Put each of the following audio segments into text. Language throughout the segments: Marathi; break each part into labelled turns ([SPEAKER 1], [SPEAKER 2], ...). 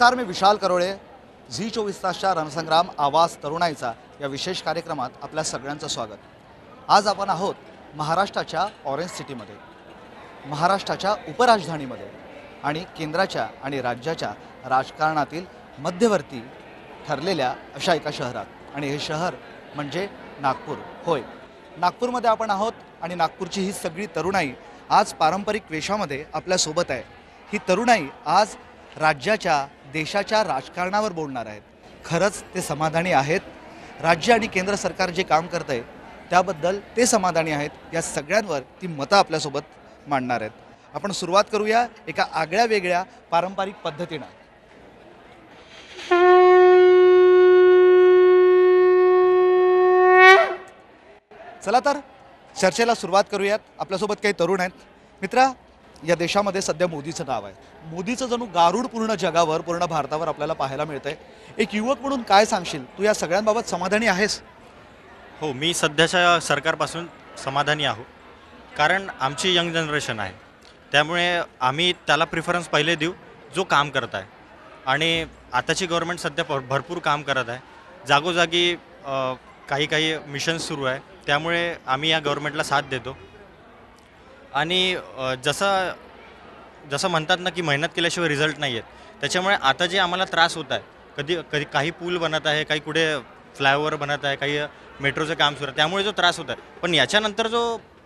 [SPEAKER 1] नमस्कार मी विशाल करोळे. झी चोवीस तासच्या रणसंग्राम आवाज तरुणाईचा या विशेष कार्यक्रमात आपल्या सगळ्यांचं स्वागत. आज आपण आहोत महाराष्ट्राच्या ऑरेंज सिटीमध्ये महाराष्ट्राच्या उपराजधानीमध्ये आणि केंद्राच्या आणि राज्याच्या राजकारणातील मध्यवर्ती ठरलेल्या अशा एका शहरात. आणि हे शहर म्हणजे नागपूर. होय. नागपूरमध्ये आपण आहोत आणि नागपूरची ही सगळी तरुणाई आज पारंपरिक वेशामध्ये आपल्यासोबत आहे. ही तरुणाई आज राज्याच्या देशाच्या राजकारणावर बोलणार आहेत. खरंच ते समाधानी आहेत. राज्य आणि केंद्र सरकार जे काम करत आहे त्याबद्दल ते समाधानी आहेत. या सगळ्यांवर ती मतं आपल्यासोबत मांडणार आहेत. आपण सुरुवात करूया एका आगळ्या वेगळ्या पारंपरिक पद्धतीनं. चला तर चर्चेला सुरुवात करूयात. आपल्यासोबत काही तरुण आहेत. मित्रा या देशामध्ये सध्या मोदीचं नाव आहे. मोदीचं जणू गारुड पूर्ण जगावर पूर्ण भारतावर आपल्याला पाहायला मिळतंय. एक युवक म्हणून काय सांगशील? तू या सगळ्यांबाबत समाधानी आहेस?
[SPEAKER 2] हो मी सध्याच्या सरकारपासून समाधानी आहो. कारण आमची यंग जनरेशन आहे. त्यामुळे आम्ही त्याला प्रिफरन्स पहिले देऊ जो काम करत आहे. आणि आताची गव्हर्नमेंट सध्या भर- भरपूर काम करत आहे. जागोजागी काही काही मिशन्स सुरू आहे. त्यामुळे आम्ही या गव्हर्नमेंटला साथ देतो. आणि जसं जसं म्हणतात ना की मेहनत केल्याशिवाय रिझल्ट नाही आहेत त्याच्यामुळे आता जे आम्हाला त्रास होत आहे कधी कधी काही पूल बनत आहे काही कुठे फ्लायओव्हर बनत आहे काही मेट्रोचं काम सुरू आहे त्यामुळे जो त्रास होत आहे. पण याच्यानंतर जो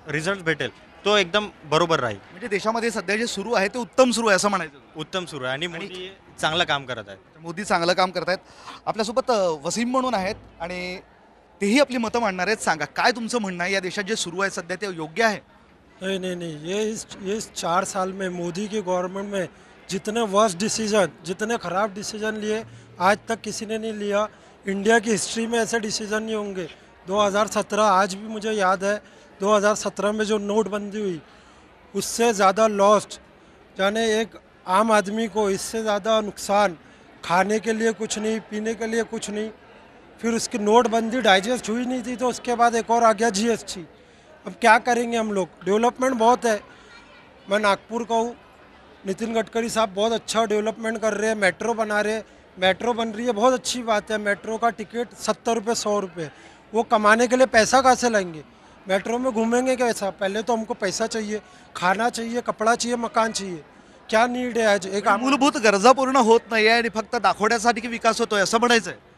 [SPEAKER 2] रिझल्ट भेटेल तो एकदम बरोबर राहील.
[SPEAKER 1] म्हणजे देशामध्ये सध्या जे सुरू आहे ते उत्तम सुरू आहे असं म्हणायचं.
[SPEAKER 2] उत्तम सुरू आहे आणि मोदी चांगलं काम करत आहे
[SPEAKER 1] मोदी चांगलं काम करत आहेत. आपल्यासोबत वसीम म्हणून आहेत आणि तेही आपली मतं मांडणार आहेत. सांगा काय तुमचं म्हणणं आहे? या देशात जे सुरू आहे सध्या ते योग्य आहे?
[SPEAKER 3] नहीं नहीं नहीं, ये इस ये इस चार साल में मोदी की गवर्नमेंट में जितने वर्स्ट डिसीज़न जितने खराब डिसीज़न लिए, आज तक किसी ने नहीं लिया। इंडिया की हिस्ट्री में ऐसे डिसीज़न नहीं होंगे। 2017 आज भी मुझे याद है 2017 में जो नोटबंदी हुई, उससे ज़्यादा लॉस्ट यानी एक आम आदमी को इससे ज़्यादा नुकसान, खाने के लिए कुछ नहीं, पीने के लिए कुछ नहीं। फिर उसकी नोटबंदी डाइजेस्ट हुई नहीं थी तो उसके बाद एक और आ गया जीएसटी अब क्या करेंगे हम लोग? डेवलपमेंट बहुत है। मैं नागपुर का हूँ। नितिन गडकरी साहब बहुत अच्छा डेवलपमेंट कर रहे हैं। मेट्रो बना रहे हैं। मेट्रो बन रही है। बहुत अच्छी बात है। मेट्रो का टिकट सत्तर रुपये सौ रुपये। वो कमाने के लिए पैसा कहाँ से लाएँगे? मेट्रो में घूमेंगे कैसा? पहले तो हमको पैसा चाहिए। खाना चाहिए कपड़ा चाहिए मकान चाहिए। क्या नीड है आज? एक
[SPEAKER 1] मूलभूत गरजा पूर्ण होत नाही आहे आणि फक्त दाखवण्यासाठी की विकास होतोय असं म्हणायचं आहे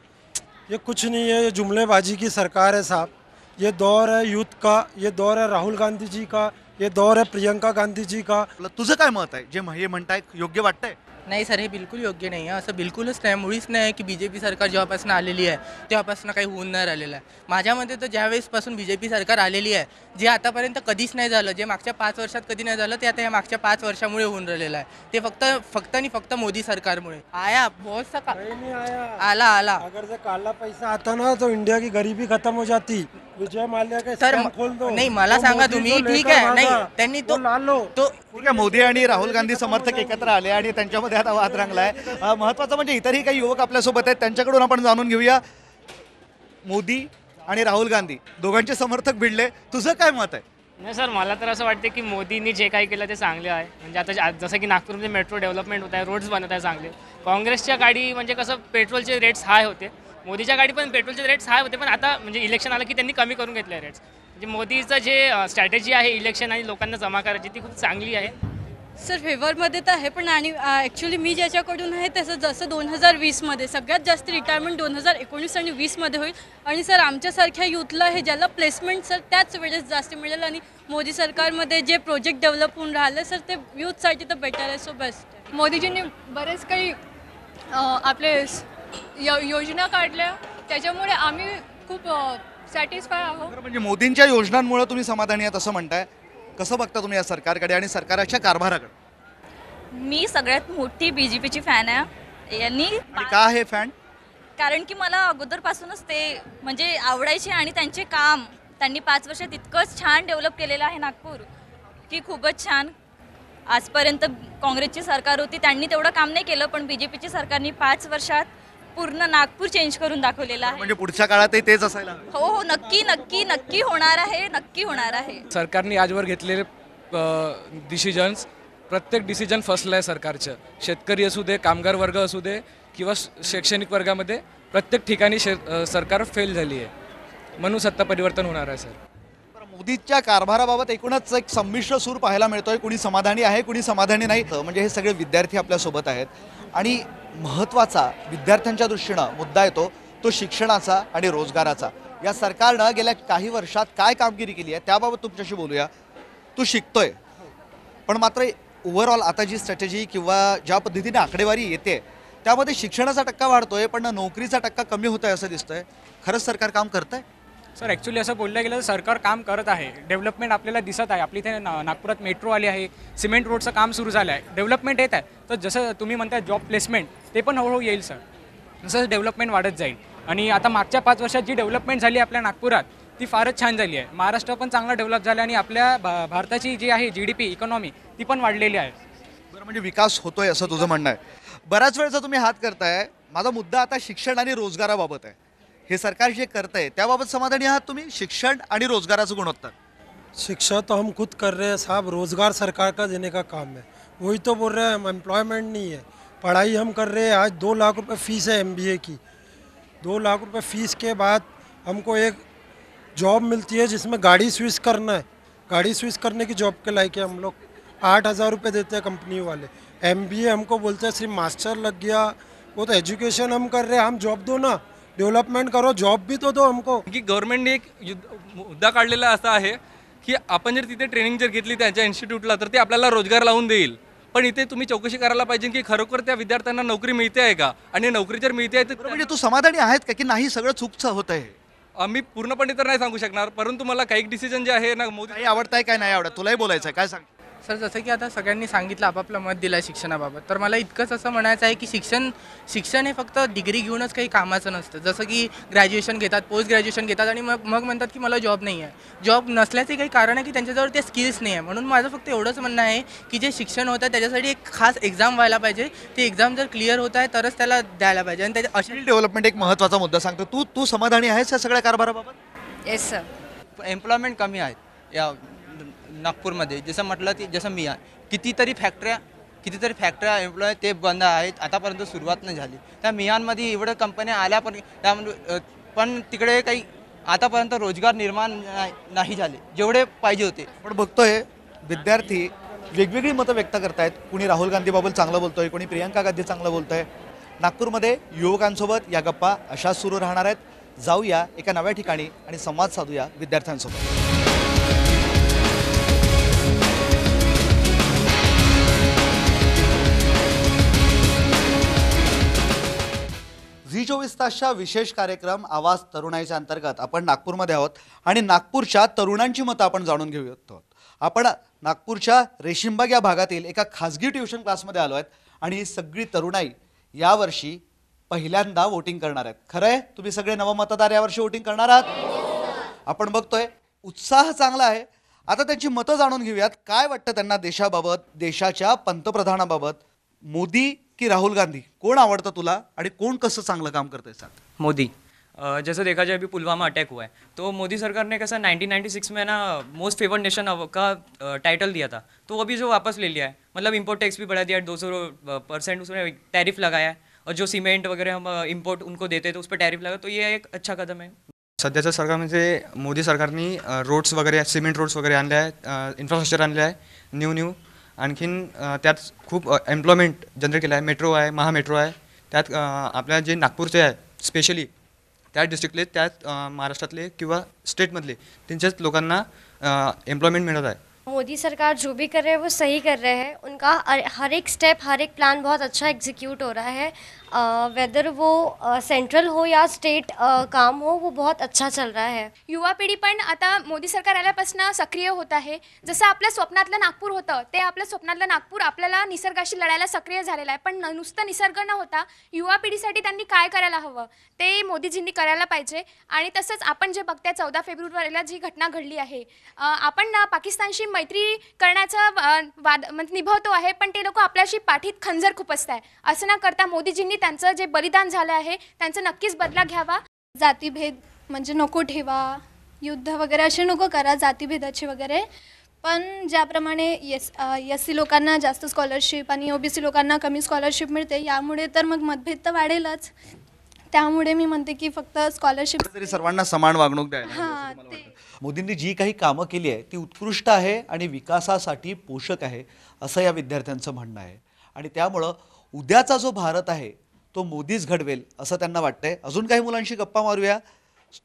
[SPEAKER 3] ये कुछ नहीं है। ये जुमलेबाजी की सरकार है साहब। ये दौर है यूथ का ये दौर है राहुल गांधी जी का ये दौर है प्रियंका गांधी जी का।
[SPEAKER 1] तुझं काय मत आहे? जे हे म्हणताय योग्य वाटतंय?
[SPEAKER 4] नाही सर हे बिलकुल योग्य नाही आहे. असं बिलकुलच नाही. मुळीच नाही की बी जे पी सरकार जेव्हापासून आलेली आहे तेव्हापासून काही होऊन नाही राहिलेलं आहे. माझ्या मते तर ज्यावेळेसपासून बी जे पी सरकार आलेली आहे जे आतापर्यंत कधीच नाही झालं जे मागच्या पाच वर्षात कधी नाही झालं ते आता या मागच्या पाच वर्षामुळे होऊन राहिलेलं आहे. ते फक्त फक्त आणि फक्त मोदी सरकारमुळे. आया बहुत सा का- आला आला.
[SPEAKER 3] अगर से काला पैसा आता ना तो इंडिया की गरीबी खत्म हो जाती. विजय माल्या का
[SPEAKER 4] सर
[SPEAKER 3] स्कैम खोल दो.
[SPEAKER 4] नाही मला सांगा तुम्ही ठीक आहे. नाही त्यांनी तो
[SPEAKER 3] ला लो
[SPEAKER 4] तो
[SPEAKER 1] ठीक आहे मोदी आणि राहुल गांधी समर्थक एकत्र आले आणि त्यांच्यामध्ये आता वाद रंगला आहे महत्वाचं म्हणजे इतरही काही युवक आपल्यासोबत आहेत त्यांच्याकडून आपण जाणून घेऊया. मोदी आणि राहुल गांधी दोघांचे समर्थक भिडले. तुझं काय मत आहे?
[SPEAKER 5] नाही सर मला तर असं वाटते की मोदींनी जे काही केलं ते चांगले आहे. म्हणजे आता जसं की नागपूरमध्ये मेट्रो डेव्हलपमेंट होत आहे रोड्स बनत आहे चांगले. काँग्रेसच्या गाडी म्हणजे कसं पेट्रोलचे रेट्स हाय होते. मोदीच्या गाडी पण पेट्रोलचे रेट्स हाय होते पण आता म्हणजे इलेक्शन आलं की त्यांनी कमी करून घेतले रेट्स म्हणजे मोदीचं जे स्ट्रॅटेजी आहे इलेक्शन आणि लोकांना जमा करायची ती खूप चांगली आहे.
[SPEAKER 6] सर फेवरमध्ये तर आहे पण आणि ॲक्च्युली मी ज्याच्याकडून आहे त्याचं जसं दोन हजार वीसमध्ये सगळ्यात जास्त रिटायरमेंट दोन हजार एकोणीस आणि वीसमध्ये होईल. आणि सर आमच्यासारख्या यूथला हे ज्याला प्लेसमेंट सर त्याच वेळेस जास्त मिळेल. आणि मोदी सरकारमध्ये जे प्रोजेक्ट डेव्हलप होऊन राहिले सर ते यूथसाठी तर बेटर आहे. सो बेस्ट
[SPEAKER 7] मोदीजींनी बरेच काही आपले यो योजना काढल्या. त्याच्यामुळे आम्ही खूप सॅटिस्फाय आहोत.
[SPEAKER 1] म्हणजे मोदींच्या योजनांमुळे तुम्ही समाधानी आहात असं म्हणताय. कसं बघता तुम्ही या सरकारकडे आणि सरकारच्या कारभाराकडे?
[SPEAKER 8] मी सगळ्यात मोठी बी जे पीची फॅन आहे. यांनी
[SPEAKER 1] आणि का आहे फॅन
[SPEAKER 8] कारण की मला अगोदरपासूनच ते म्हणजे आवडायचे आणि त्यांचे काम त्यांनी पाच वर्षात इतकंच छान डेव्हलप केलेलं आहे नागपूर की खूपच छान. आजपर्यंत काँग्रेसची सरकार होती त्यांनी तेवढं काम नाही केलं पण बी जे पीची सरकारने पाच वर्षात पूर्ण नागपूर चेंज करून दाखवलेलं आहे.
[SPEAKER 1] म्हणजे पुढच्या काळातही तेच असायला हवं.
[SPEAKER 8] हो हो नक्की नक्की नक्की होणार आहे नक्की होणार आहे.
[SPEAKER 9] सरकारने आजवर घेतलेले डिसिजन्स प्रत्येक डिसिजन फसलं आहे सरकारचं. शेतकरी असू दे कामगार वर्ग असू दे किंवा श- शैक्षणिक वर्गामध्ये प्रत्येक ठिकाणी शे अ, सरकार फेल झाली आहे. म्हणून सत्ता परिवर्तन होणार आहे सर.
[SPEAKER 1] तर मोदीच्या कारभाराबाबत एकूणच एक संमिश्र सूर पाहायला मिळतोय. कुणी समाधानी आहे कुणी समाधानी नाही. तर म्हणजे हे सगळे विद्यार्थी आपल्यासोबत आहेत. आणि महत्त्वाचा विद्यार्थ्यांच्या दृष्टीनं मुद्दा येतो तो शिक्षणाचा आणि रोजगाराचा. या सरकारनं गेल्या काही वर्षात काय कामगिरी केली आहे त्याबाबत तुमच्याशी बोलूया. तू शिकतोय पण मात्र ओव्हरऑल आता जी स्ट्रॅटेजी किंवा ज्या पद्धतीने आकडेवारी येते त्यामध्ये शिक्षणाचा टक्का वाढतोय पण नोकरीचा टक्का कमी होतोय असं दिसतंय. खरंच सरकार काम करतंय?
[SPEAKER 10] सर ॲक्च्युली असं बोललं गेलं तर सरकार काम करत आहे. डेव्हलपमेंट आपल्याला दिसत आहे. आपली इथे ना नागपुरात मेट्रो आली आहे. सिमेंट रोडचं काम सुरू झालं आहे. डेव्हलपमेंट येत आहे. तर जसं तुम्ही म्हणताय जॉब प्लेसमेंट ते पण हळूहळू येईल सर. जसं डेव्हलपमेंट वाढत जाईल. आणि आता मागच्या पाच वर्षात जी डेव्हलपमेंट झाली आपल्या नागपुरात ती फारच छान झाली आहे. महाराष्ट्र पण चांगला डेव्हलप झाला आणि आपल्या भा भारताची जी आहे जी डी पी इकॉनॉमी ती पण वाढलेली आहे.
[SPEAKER 1] बरं म्हणजे विकास होतोय असं तुझं म्हणणं आहे. बऱ्याच वेळचा तुम्ही हात करताय. माझा मुद्दा आता शिक्षण आणि रोजगाराबाबत आहे. हे सरकार जे करतंय, त्याबाबत समाधानी आहात तुम्ही? शिक्षण आणि रोजगाराचं गुणोत्तर.
[SPEAKER 3] शिक्षा तो हम खुद कर रहे हैं साहब. रोज़गार सरकार का देने का काम है. वही तो बोल रहे हैं हम एम्प्लॉयमेंट नहीं है. पढ़ाई हम कर रहे हैं, आज दो लाख रुपए फ़ीस है एमबीए की. दो लाख रुपए फ़ीस के बाद हमको एक जॉब मिलती है जिसमें गाड़ी स्विच करना है. गाड़ी स्विच करने की जॉब के लायक है हम लोग. आठ हज़ार रुपये देते हैं कंपनी वाले. एमबीए हमको बोलते हैं सिर्फ़ मास्टर लग गया. वो तो एजुकेशन हम कर रहे हैं. हम जॉब दो ना. डेवलपमेंट करो जॉब भी तो दो हमको.
[SPEAKER 9] की गव्हर्नमेंटने एक युद्ध मुद्दा काढलेला असा आहे की आपण जर तिथे ट्रेनिंग जर घेतली त्यांच्या इन्स्टिट्यूटला तर ते आपल्याला रोजगार लावून देईल. पण इथे तुम्ही चौकशी करायला पाहिजे की खरोखर त्या विद्यार्थ्यांना नोकरी मिळते आहे का? आणि नोकरी जर मिळते आहे तर
[SPEAKER 1] म्हणजे तू समाधानी आहेत का की नाही सगळं चुकचं होत आहे?
[SPEAKER 9] आम्ही पूर्णपणे तर नाही सांगू शकणार परंतु मला काही डिसिजन जे आहे ना मोदी
[SPEAKER 1] काही आवडताय काय नाही आवडत? तुलाही बोलायचं आहे काय सांग
[SPEAKER 4] सर जसं की आता सगळ्यांनी सांगितलं आपापलं मत दिलं शिक्षणाबाबत तर मला इतकंच असं म्हणायचं आहे की शिक्षण शिक्षण हे फक्त डिग्री घेऊनच काही कामाचं नसतं. जसं की ग्रॅज्युएशन घेतात पोस्ट ग्रॅज्युएशन घेतात आणि मग मग म्हणतात की मला जॉब नाही आहे जॉब नसल्याचे काही कारण आहे की त्यांच्याजवळ ते स्किल्स नाही आहे म्हणून माझं फक्त एवढंच म्हणणं आहे की जे शिक्षण होतं त्याच्यासाठी एक खास एक्झाम व्हायला पाहिजे. ती एक्झाम जर क्लिअर होत आहे तरच त्याला द्यायला पाहिजे. आणि त्याच्या अशा
[SPEAKER 1] स्किल डेव्हलपमेंट एक महत्त्वाचा मुद्दा सांगतो. तू तू समाधानी आहेस या सगळ्या कारभाराबाबत?
[SPEAKER 11] येस सर
[SPEAKER 12] एम्प्लॉयमेंट कमी आहेत या नागपूरमध्ये. जसं म्हटलं ती जसं मी आहे कितीतरी फॅक्टऱ्या कितीतरी फॅक्टऱ्या एम्प्लॉय ते बंद आहेत आतापर्यंत सुरुवात नाही झाली. त्या मियानमध्ये एवढ्या कंपन्या आल्या पण त्यामध्ये म्हणजे, पण तिकडे काही आतापर्यंत रोजगार निर्माण नाही- झाले जेवढे पाहिजे होते.
[SPEAKER 1] पण बघतोय विद्यार्थी वेगवेगळी मतं व्यक्त करतायत. कुणी राहुल गांधीबाबत चांगलं बोलतोय कुणी प्रियंका गांधी चांगलं बोलतंय. नागपूरमध्ये युवकांसोबत या गप्पा अशाच सुरू राहणार आहेत. जाऊया एका नव्या ठिकाणी आणि संवाद साधूया विद्यार्थ्यांसोबत. चोवीस तासच्या विशेष कार्यक्रम आवाज तरुणाईच्या अंतर्गत आपण नागपूरमध्ये आहोत आणि नागपूरच्या तरुणांची मतं आपण जाणून घेऊ आहोत आपण नागपूरच्या रेशीमबाग या भागातील एका खाजगी ट्युशन क्लासमध्ये आलो आहेत आणि ही सगळी तरुणाई यावर्षी पहिल्यांदा वोटिंग करणार आहेत. खरं आहे? तुम्ही सगळे नवमतदार यावर्षी वोटिंग करणार आहात? आपण बघतोय उत्साह चांगला आहे. आता त्यांची मतं जाणून घेऊयात. काय वाटतं त्यांना देशाबाबत देशाच्या पंतप्रधानाबाबत? मोदी की राहुल गांधी? कोण आवडतं तुला आणि कोण कसं चांगलं काम करतंय सांग?
[SPEAKER 13] मोदी. अ, जैसे देखा जाए अभी पुलवामा अटैक हुआ है. तो मोदी सरकार ने कैसा 1996 में ना मोस्ट फेवर्ड नेशन का टाइटल दिया था. तो अभी जो वापस ले लिया है. मतलब इम्पोर्ट टैक्स भी बढ़ा दिया है. दो सौ परसेंट उसमें टैरिफ लगाया है. और जो सीमेंट वगैरह हम इम्पोर्ट उनको देते तो उस पर टैरिफ लगा. तो ये एक अच्छा कदम है.
[SPEAKER 14] सध्याचं सरकार म्हणजे मोदी सरकारनी रोड्स वगैरे सिमेंट रोड्स वगैरे आणले आहेत. इन्फ्रास्ट्रक्चर आणले आहे न्यू न्यू आणखीन त्यात खूप एम्प्लॉयमेंट जनरेट केलं आहे. मेट्रो आहे महामेट्रो आहे. त्यात आपल्या जे नागपूरचे आहे स्पेशली त्या डिस्ट्रिक्टले त्यात महाराष्ट्रातले किंवा स्टेटमधले त्यांच्याच लोकांना एम्प्लॉयमेंट मिळत आहे.
[SPEAKER 15] मोदी सरकार जो भी कर रहे हैं वो सही कर रहे हैं। उनका हर- हर एक स्टेप हर एक प्लान बहुत अच्छा एग्जीक्यूट हो रहा है। वेदर वो सेंट्रल हो या स्टेट काम हो वो बहुत अच्छा चल रहा है.
[SPEAKER 16] युवा पिढी पण आता मोदी सरकार आल्यापासून सक्रिय होत आहे. जसं आपल्या स्वप्नातलं नागपूर होतं ते आपल्या स्वप्नातलं नागपूर आपल्याला निसर्गाशी लढायला सक्रिय झालेलं आहे. पण नुसतं निसर्ग न होता युवा पिढीसाठी त्यांनी काय करायला हवं? ते मोदीजींनी करायला पाहिजे. आणि तसंच आपण जे बघते चौदा फेब्रुवारीला जी घटना घडली आहे आपण पाकिस्तानशी मैत्री करण्याचा वाद म्हणजे निभवतो आहे पण ते लोक आपल्याशी पाठीत खंजर खुपसत आहे. असं न करता मोदीजींनी त्यांचं जे बलिदान झालं आहे त्यांचा नक्कीच बदला घ्यावा.
[SPEAKER 17] जातीभेद म्हणजे नको ठेवा. युद्ध वगैरे असे नको करा जातीभेदाचे वगैरे.
[SPEAKER 11] पण ज्याप्रमाणे एस एस सी लोकांना जास्त स्कॉलरशिप आणि ओ बी सी लोकांना कमी स्कॉलरशिप मिळते यामुळे तर मग मतभेद तर वाढेलच. त्यामुळे मी म्हणते की फक्त स्कॉलरशिप
[SPEAKER 1] तरी सर्वांना समान वागणूक द्यायला
[SPEAKER 11] हां.
[SPEAKER 1] मोदींनी जी काही कामं केली आहे ती उत्कृष्ट आहे आणि विकासासाठी पोषक आहे असं या विद्यार्थ्यांचं म्हणणं आहे. आणि त्यामुळं उद्याचा जो भारत आहे तो मोदीच घडवेल असं त्यांना वाटतंय. अजून काही मुलांशी गप्पा मारूया.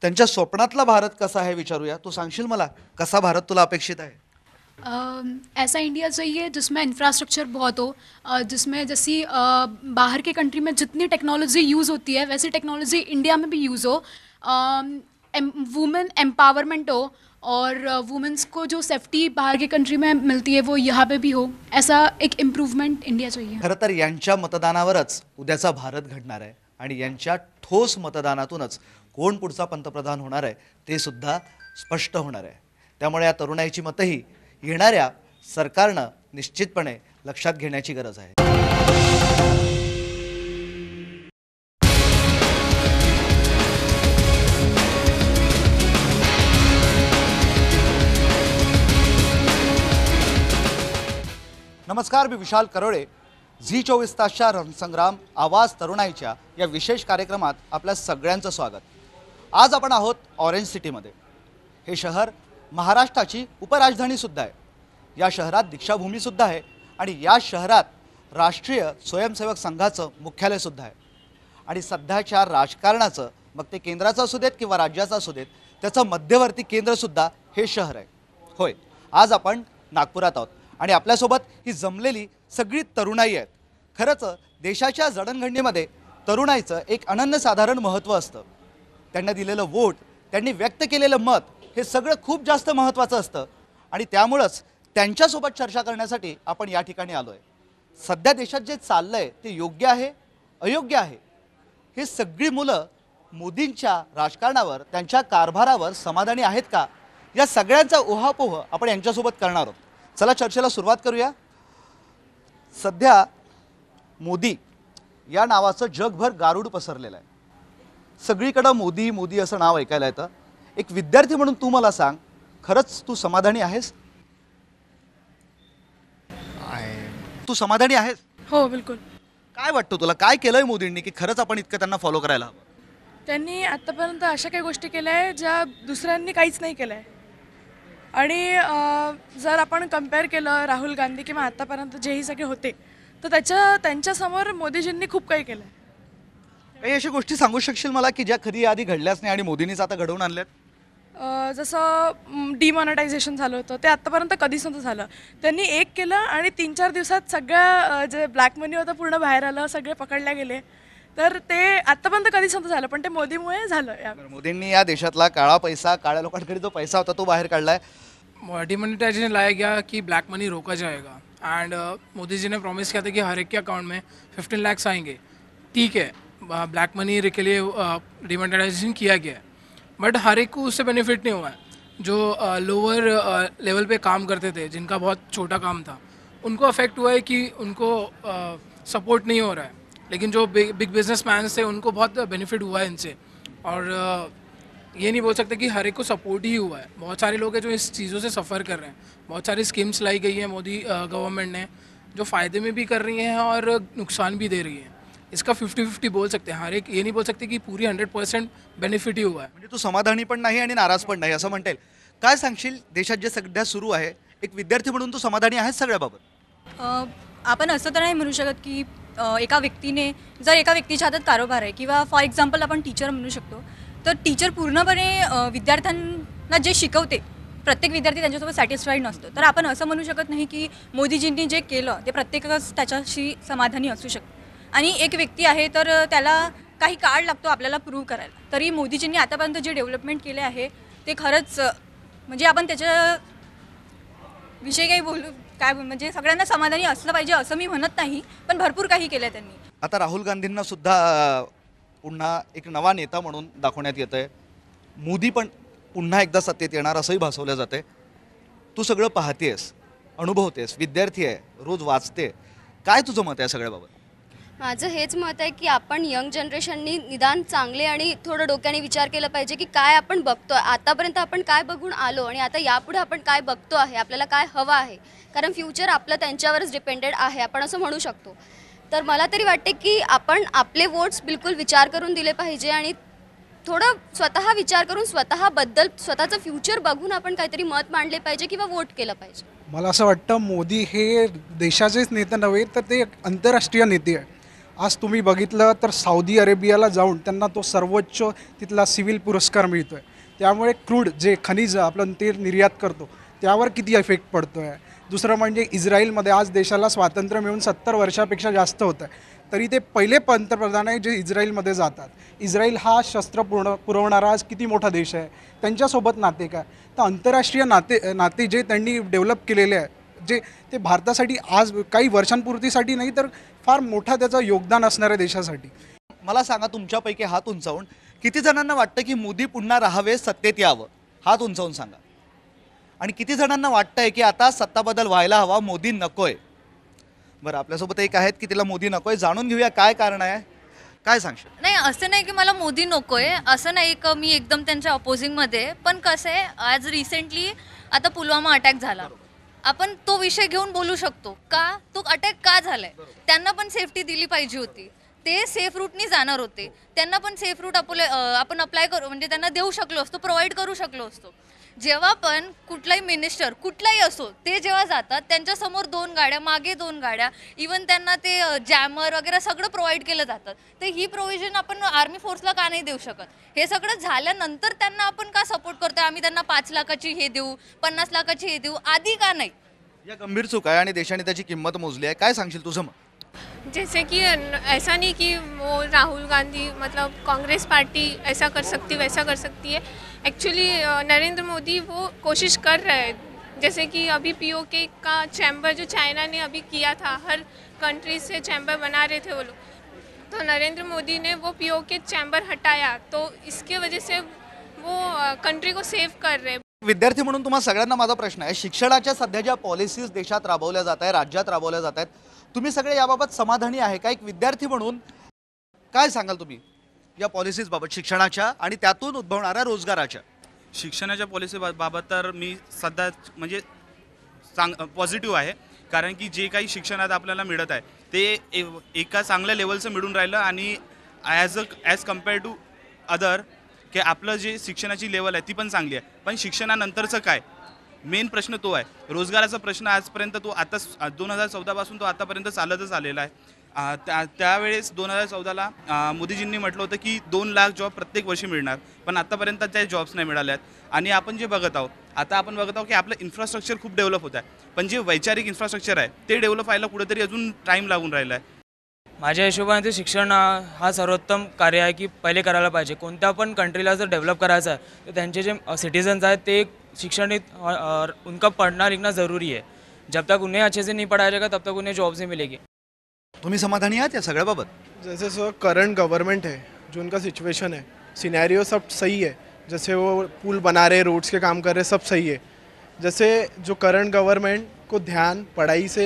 [SPEAKER 1] त्यांच्या स्वप्नातला भारत कसा आहे विचारूया. तू सांगशील मला कसा भारत तुला अपेक्षित आहे?
[SPEAKER 17] ऐसा इंडिया चाहिए जिसमें इंफ्रास्ट्रक्चर बहुत हो जिसमें जैसी बाहर के कंट्री में जितनी टेक्नोलॉजी यूज़ होती है वैसी टेक्नोलॉजी इंडिया में भी यूज़ हो। वुमेन एम्पावरमेंट हो और uh, वुमेंस को जो सेफ्टी बाहर के कंट्री में मिलती है वो यहाँ पे भी हो। ऐसा एक इम्प्रूवमेंट इंडिया चाहिए।
[SPEAKER 1] खरं तर यांच्या मतदानावरच उद्याचा भारत घडणार आहे आणि यांच्या ठोस मतदानातूनच कोण पुढचा पंतप्रधान होणार आहे ते सुद्धा स्पष्ट होणार आहे. त्यामुळे या तरुणाईची मतंही येणाऱ्या सरकारनं निश्चितपणे लक्षात घेण्याची गरज आहे. नमस्कार मी विशाल करोळे. झी चोवीस तासच्या रणसंग्राम आवाज तरुणाईच्या या विशेष कार्यक्रमात आपल्या सगळ्यांचं स्वागत. आज आपण आहोत ऑरेंज सिटीमध्ये. हे शहर महाराष्ट्राची उपराजधानीसुद्धा आहे. या शहरात दीक्षाभूमीसुद्धा आहे आणि या शहरात राष्ट्रीय स्वयंसेवक संघाचं मुख्यालयसुद्धा आहे. आणि सध्याच्या राजकारणाचं मग ते केंद्राचं असू देत किंवा राज्याचं असू देत त्याचं मध्यवर्ती केंद्रसुद्धा हे शहर आहे. होय आज आपण नागपुरात आहोत. आणि आपल्यासोबत ही जमलेली सगळी तरुणाई आहेत. खरंच देशाच्या जडणघडणीमध्ये तरुणाईचं एक अनन्यसाधारण महत्त्व असतं. त्यांना दिलेलं वोट त्यांनी व्यक्त केलेलं मत हे सगळं खूप जास्त महत्त्वाचं असतं. आणि त्यामुळंच त्यांच्यासोबत चर्चा करण्यासाठी आपण या ठिकाणी आलो आहे सध्या देशात जे चाललं आहे ते योग्य आहे अयोग्य आहे? हे सगळी मुलं मोदींच्या राजकारणावर त्यांच्या कारभारावर समाधानी आहेत का? या सगळ्यांचा ओहापोह आपण यांच्यासोबत करणार आहोत. चला चर्चेला सुरुवात करूया. सध्या मोदी या नावाचं जगभर गारुड पसरलेलं आहे. सगळीकडं मोदी मोदी असं नाव ऐकायला येतं. एक विद्यार्थी म्हणून तू मला सांग खरंच तू समाधानी आहेस? तू समाधानी आहेस?
[SPEAKER 18] हो बिलकुल.
[SPEAKER 1] काय वाटतं तुला? काय केलंय मोदींनी की खरंच आपण इतकं त्यांना फॉलो करायला हवं?
[SPEAKER 18] त्यांनी आत्तापर्यंत अशा काही गोष्टी केल्या आहे ज्या दुसऱ्यांनी काहीच नाही केलं आहे आणि जर आपण कंपेअर केलं राहुल गांधी किंवा आत्तापर्यंत जेही सगळे होते तर त्याच्या त्यांच्यासमोर मोदीजींनी खूप काही केलं आहे
[SPEAKER 1] काही अशा गोष्टी सांगू शकशील मला की ज्या कधी आधी घडल्याच नाही आणि मोदींनीच आता घडवून आणल्यात?
[SPEAKER 18] जसं डिमॉनिटायझेशन झालं होतं ते आत्तापर्यंत कधीच नव्हतं झालं. त्यांनी एक केलं आणि तीन चार दिवसात सगळ्या जे ब्लॅक मनी होतं पूर्ण बाहेर आलं सगळे पकडले गेले. तर ते आत्तापर्यंत कधीच नव्हतं झालं पण ते मोदीमुळे झालं या.
[SPEAKER 1] मोदींनी या देशातला काळा पैसा काळ्या लोकांकडे जो पैसा होता तो बाहेर काढलाय.
[SPEAKER 19] डिमोनिटाइजेशन लाया गया कि ब्लैक मनी रोका जाएगा. एंड मोदी जी ने प्रॉमिस किया था कि हर एक के अकाउंट में 15 लैक्स आएँगे। ठीक है ब्लैक मनी के लिए डिमोनिटाइजेशन किया गया है। बट हर एक को उससे बेनिफिट नहीं हुआ है। जो लोअर लेवल पे काम करते थे जिनका बहुत छोटा काम था उनको अफेक्ट हुआ है कि उनको सपोर्ट नहीं हो रहा है। लेकिन जो बिग बिग बिज़नेस थे उनको बहुत बेनिफिट हुआ है इनसे। और ये नहीं बोल सकते कि हर एक को सपोर्ट ही हुआ है। बहुत सारे लोग हैं जो इस चीज़ों से सफ़र कर रहे हैं। बहुत सारी स्कीम्स लाई गई हैं मोदी गवर्नमेंट ने जो फ़ायदे में भी कर रही हैं और नुकसान भी दे रही हैं। इसका फिफ्टी फिफ्टी बोल सकते हैं। हर एक ये नहीं बोल सकते कि पूरी हंड्रेड परसेंट बेनिफिट ही हुआ है।
[SPEAKER 1] म्हणजे तू समाधानी पण नाही आणि नाराज़ पण नाही असं म्हणता येईल. काय सांगशील? देशात जे सध्या सुरू आहे एक विद्यार्थी म्हणून तू समाधानी आहेस सगळ्याबाबत.
[SPEAKER 20] आपण असं तर नाही म्हणू शकत की एका व्यक्तीने जर एका व्यक्तीच्या हातात कारोबार आहे किंवा फॉर एक्झाम्पल आपण टीचर म्हणू शकतो तर टीचर पूर्णपणे विद्यार्थ्यांना जे शिकवते प्रत्येक विद्यार्थी त्यांच्यासोबत सॅटिस्फाईड नसतो. तर आपण असं म्हणू शकत नाही की मोदीजींनी जे केलं ते प्रत्येकच त्याच्याशी समाधानी असू शकतं. आणि एक व्यक्ती आहे तर त्याला काही काळ लागतो आपल्याला प्रूव्ह करायला. तरी मोदीजींनी आतापर्यंत जे डेव्हलपमेंट केले आहे ते खरंच म्हणजे आपण त्याच्या विषयी काही बोलू काय म्हणजे सगळ्यांना समाधानी असलं पाहिजे असं मी म्हणत नाही पण भरपूर काही केलं आहे त्यांनी.
[SPEAKER 1] आता राहुल गांधींना सुद्धा पुन्हा एक नवा नेता म्हणून दाखवण्यात येत आहे मोदी पण पुन्हा एकदा सत्तेत येणार असंही भासवलं जाते तू सगळं पाहतेस अनुभवतेस विद्यार्थी आहे रोज वाचते. काय तुझं मत आहे सगळ्याबाबत?
[SPEAKER 15] माझं हेच मत आहे की आपण यंग जनरेशननी निदान चांगले आणि थोडं डोक्याने विचार केला पाहिजे की काय आपण बघतो आतापर्यंत आपण काय बघून आलो आणि आता यापुढे आपण काय बघतो आहे आपल्याला काय हवं आहे? कारण फ्युचर आपलं त्यांच्यावरच डिपेंडेड आहे आपण असं म्हणू शकतो. तर मला तरी वाटते की आपण आपले वोट्स बिलकुल विचार करून दिले पाहिजे आणि थोडं स्वतः विचार करून स्वतःबद्दल स्वतःचं फ्युचर बघून आपण काहीतरी मत मांडले पाहिजे किंवा वोट केलं पाहिजे.
[SPEAKER 21] मला असं वाटतं मोदी हे देशाचेच नेते नव्हे तर ते आंतरराष्ट्रीय नेते आहे. आज तुम्ही बघितलं तर साऊदी अरेबियाला जाऊन त्यांना तो सर्वोच्च तिथला सिव्हिल पुरस्कार मिळतो आहे त्यामुळे क्रूड जे खनिज आपण ते निर्यात करतो त्यावर किती इफेक्ट पडतो आहे दुसरं म्हणजे इस्रायलमध्ये आज देशाला स्वातंत्र्य मिळून सत्तर वर्षापेक्षा जास्त होतं आहे तरी ते पहिले पंतप्रधान आहे जे इस्रायलमध्ये जातात. इस्रायल हा शस्त्र पूर्ण पुरवणारा आज किती मोठा देश आहे? त्यांच्यासोबत नाते काय? तर आंतरराष्ट्रीय नाते नाते जे त्यांनी डेव्हलप केलेले आहे जे ते भारतासाठी आज काही वर्षांपुरतीसाठी नाही तर फार मोठा त्याचं योगदान असणार आहे देशासाठी.
[SPEAKER 1] मला सांगा तुमच्यापैकी हात उंचावून किती जणांना वाटतं की मोदी पुन्हा राहावे सत्तेत यावं? हात उंचावून सांगा. आणि किती जणांना वाटतंय की आता सत्ता बदल व्हायला हवा मोदी नकोय? बरं आपल्यासोबत एक आहेत की तिला मोदी नकोय? जाणून घेऊया काय कारण आहे. काय सांगशील?
[SPEAKER 8] नाही असं नाही की मला मोदी नकोय. असं नाही की मी एकदम त्यांच्या अपोजिंगमध्ये आहे. पण कसं आहे आज रिसेंटली आता पुलवामा अटॅक झाला. आपण तो विषय घेऊन बोलू शकतो. का? तो अटॅक का झालाय? त्यांना पण सेफ्टी दिली पाहिजे होती. ते सेफ रूटनी जाणार होते. त्यांना पण सेफ रूट आपले आपण अप्लाय करू म्हणजे त्यांना देऊ शकलो असतो प्रोव्हाइड करू शकलो असतो. जेव्हा पण कुठलाही मिनिस्टर कुठलाही असो ते जेव्हा जातात त्यांच्यासमोर दोन गाड्या मागे दोन गाड्या इवन त्यांना ते जॅमर वगैरे सगळं प्रोव्हाइड केलं जातं. तर ही प्रोव्हिजन आपण आर्मी फोर्सला का नाही देऊ शकत? हे सगळं झाल्यानंतर त्यांना आपण का सपोर्ट करतोय? आम्ही त्यांना पाच लाखाची हे देऊ पन्नास लाखाची हे देऊ आधी का नाही?
[SPEAKER 1] या गंभीर चूक आहे आणि देशाने त्याची किंमत मोजली आहे. काय सांगशील तुझं मत
[SPEAKER 22] जैसे कि ऐसा नहीं कि वो राहुल गांधी मतलब कांग्रेस पार्टी ऐसा कर सकती वैसा कर सकती है। एक्चुअली नरेंद्र मोदी वो कोशिश कर रहे हैं। जैसे कि अभी पीओके का चैम्बर जो चाइना ने अभी किया था हर कंट्री से चैम्बर बना रहे थे वो लोग। तो नरेंद्र मोदी ने वो पीओके चैम्बर हटाया। तो इसके वजह से वो uh, कंट्री को सेव कर रहे हैं।
[SPEAKER 1] विद्यार्थी म्हणून तुम्हाला सगळ्यांना माझा प्रश्न आहे शिक्षणाच्या सध्या ज्या पॉलिसीज देशात राबवल्या जात आहे राज्यात राबवल्या जात आहेत तुम्ही सगळे याबाबत समाधानी आहे का? एक विद्यार्थी म्हणून काय सांगाल तुम्ही? या पॉलिसीजबाबत शिक्षणाच्या आणि त्यातून उद्भवणाऱ्या रोजगाराच्या.
[SPEAKER 23] शिक्षणाच्या पॉलिसी बा बाबत तर मी सध्या म्हणजे चांग पॉझिटिव्ह आहे. कारण की जे काही शिक्षणात आपल्याला मिळत आहे ते एव एका चांगल्या लेवलचं मिळून राहिलं आणि as a as compare to other की आपलं जे शिक्षणाची लेवल आहे ती पण चांगली आहे. पण शिक्षणानंतरचं काय? मेन प्रश्न तो आहे. रोजगाराचा प्रश्न आजपर्यंत तो आता दोन हजार चौदापासून तो आतापर्यंत चालतच आलेला आहे. त्या त्यावेळेस दोन हजार चौदाला मोदीजींनी म्हटलं होतं की दोन लाख जॉब प्रत्येक वर्षी मिळणार पण आत्तापर्यंत त्या जॉब्स नाही मिळाल्या आहेत. आणि आपण जे बघत आहोत आता आपण बघत आहोत की आपलं इन्फ्रास्ट्रक्चर खूप डेव्हलप होत आहे. पण जे वैचारिक इन्फ्रास्ट्रक्चर आहे ते डेव्हलप व्हायला कुठेतरी अजून टाईम लागून राहिला आहे.
[SPEAKER 13] माझ्या हिशोबाने ते शिक्षण हा सर्वोत्तम कार्य आहे की पहिले करायला पाहिजे. कोणत्या पण कंट्रीला जर डेव्हलप करायचं आहे तर त्यांचे जे सिटीजन्स आहेत ते शिक्षण उनका पढ़ना लिखना ज़रूरी है जब तक उन्हें अच्छे से नहीं पढ़ाया जाएगा तब तक उन्हें जॉब नहीं मिलेगी.
[SPEAKER 1] तुम्ही समाधानी आहात या सगळ्याबाबत?
[SPEAKER 24] जैसे सो करंट गवर्नमेंट है जो उनका सिचुएशन है सिनेरियो सब सही है जैसे वो पुल बना रहे रोड्स के काम कर रहे सब सही है. जैसे जो करंट गवर्नमेंट को ध्यान पढ़ाई से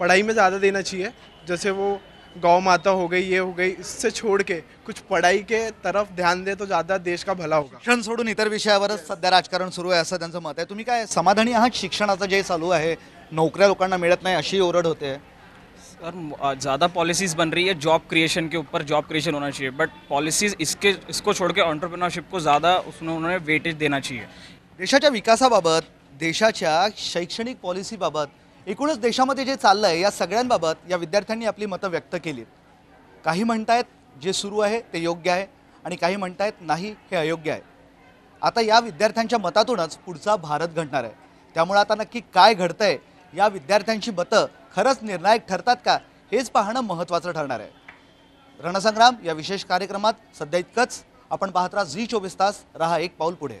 [SPEAKER 24] पढ़ाई में ज़्यादा देना चाहिए. जैसे वो गौ माता हो गई ये हो गई इससे छोड़ के कुछ पढ़ाई के तरफ ध्यान दे तो ज़्यादा देश का भला होगा.
[SPEAKER 1] शिक्षण सोडून इतर विषयावरच सध्या राजकारण सुरू आहे असं त्यांचं मत आहे. तुम्ही काय समाधानी आहात? शिक्षणाचं जे चालू आहे नोकऱ्या लोकांना मिळत नाही अशी ओरड होते.
[SPEAKER 25] सर ज़्यादा पॉलिसीज़ बन रही है जॉब क्रिएशन के ऊपर जॉब क्रिएशन होना चाहिए। बट पॉलिसीज़ इसके इसको छोड़ के ऑन्टरप्रिनरशिप को ज़्यादा उसमें उन्होंने वेटेज देना चाहिए।
[SPEAKER 1] देशाच्या विकासाबाबत देशाच्या शैक्षणिक पॉलिसीबाबत एकूणच देशामध्ये जे चाललं आहे या सगळ्यांबाबत या विद्यार्थ्यांनी आपली मतं व्यक्त केली. काही म्हणतायत जे सुरू आहे ते योग्य आहे आणि काही म्हणतायत नाही हे अयोग्य आहे. आता या विद्यार्थ्यांच्या मतातूनच पुढचा भारत घडणार आहे. त्यामुळे आता नक्की काय घडतंय या विद्यार्थ्यांची मतं खरंच निर्णायक ठरतात का हेच पाहणं महत्त्वाचं ठरणार आहे. रणसंग्राम या विशेष कार्यक्रमात सध्या इतकंच. आपण पाहत राहा झी चोवीस तास रहा एक पाऊल पुढे.